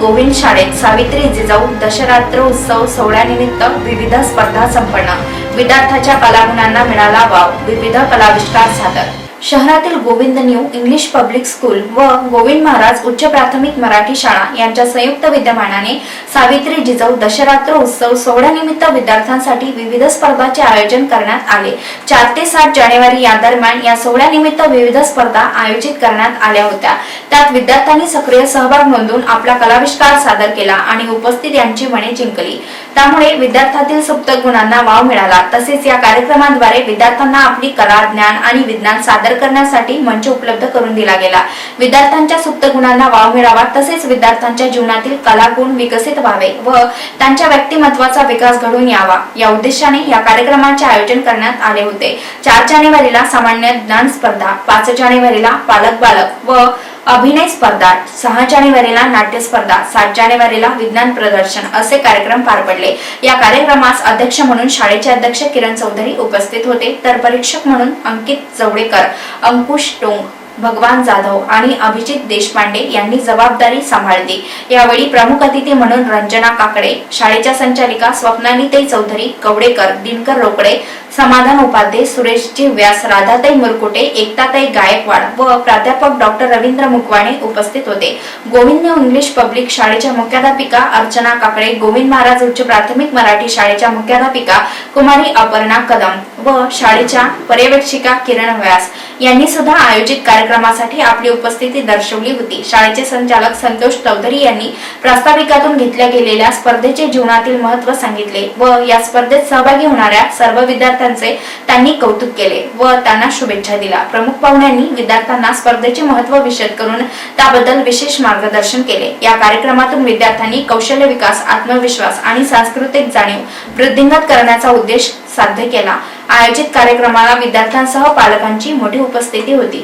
गोविंद शाळेत सावित्री जिजाऊ दशरात्र उत्सव सोहळ्यानिमित्त विविध स्पर्धा संपन्न. विद्यार्थ्याच्या कलागुणांना मिळाला वाव. विविध कलाविष्कार सादर. शहरातील Govind new English public school व गोविंद महाराज उच्च प्राथमिक मराठी शाळा यांच्या संयुक्त विद्यमानाने सावित्री जिजाऊ दशरात्र उत्सव सोहळ्यानिमित्त विद्यार्थ्यांसाठी विविध स्पर्धांचे आयोजन करण्यात आले. चार ते सात जानेवारी या दरम्यान या सोहळ्यानिमित्त विविध स्पर्धा आयोजित करण्यात आल्या होत्या. त्यात विद्यार्थ्यांनी सक्रिय सहभाग नोंदवून आपला कलाविष्कार सादर केला आणि उपस्थित यांची मने जिंकली. त्यामुळे विद्यार्थ्यातील सुप्त गुणांना वाव मिळाला. तसेच या कार्यक्रमाद्वारे विद्यार्थ्यांना आपली कला ज्ञान आणि विज्ञान सादर सादर करण्यासाठी मंच उपलब्ध करून दिला गेला. विद्यार्थ्यांच्या सुप्त गुणांना वाव मिळावा तसेच विद्यार्थ्यांच्या जीवनातील कलागुण विकसित व्हावे व त्यांच्या व्यक्तिमत्वाचा विकास घडून यावा. या उद्देशाने या कार्यक्रमाचे आयोजन करण्यात आले होते. चार जानेवारीला सामान्य ज्ञान स्पर्धा पाच जानेवारीला पालक बालक व अभिनय स्पर्धा सहा जानेवारीला नाट्य स्पर्धा सात जानेवारीला विज्ञान प्रदर्शन असे कार्यक्रम पार पडले. या कार्यक्रमास अध्यक्ष म्हणून शाळेचे अध्यक्ष किरण चौधरी उपस्थित होते. तर परीक्षक म्हणून अंकित जवडेकर अंकुश टोंग भगवान जाधव आणि अभिजित देशपांडे यांनी जबाबदारी सांभाळली. यावेळी प्रमुख अतिथी म्हणून रंजना काकडे शाळेच्या संचालिका स्वप्नालीताई चौधरी कवडेकर दिनकर रोकडे समाधान उपाध्ये सुरेशजी व्यास राधाताई मुरकुटे एकताताई गायकवाड व प्राध्यापक डॉक्टर रवींद्र मुकवाणे उपस्थित होते. गोविंद इंग्लिश पब्लिक शाळेच्या मुख्याध्यापिका अर्चना काकडे गोविंद महाराज उच्च प्राथमिक मराठी शाळेच्या मुख्याध्यापिका कुमारी अपर्णा कदम व शाळेच्या पर्यवेक्षिका किरण व्यास यांनी सुद्धा आयोजित कार्यक्रमासाठी आपली उपस्थिती दर्शवली होती. शाळेचे संचालक संतोष चौधरी यांनी प्रास्ताविकातून घेतल्या गेलेल्या स्पर्धेचे जीवनातील महत्त्व सांगितले व या स्पर्धेत सहभागी होणाऱ्या सर्व विद्यार्थ्यांचे त्यांनी कौतुक केले व त्यांना शुभेच्छा दिल्या. प्रमुख पाहुण्यांनी विद्यार्थ्यांना स्पर्धेचे महत्त्व विशद करून त्याबद्दल विशेष मार्गदर्शन केले. या कार्यक्रमातून विद्यार्थ्यांनी कौशल्य विकास आत्मविश्वास आणि सांस्कृतिक जाणीव वृद्धिंगत करण्याचा उद्देश साध्य केला. आयोजित कार्यक्रमाला विद्यार्थ्यांसह पालकांची मोठी उपस्थिती होती.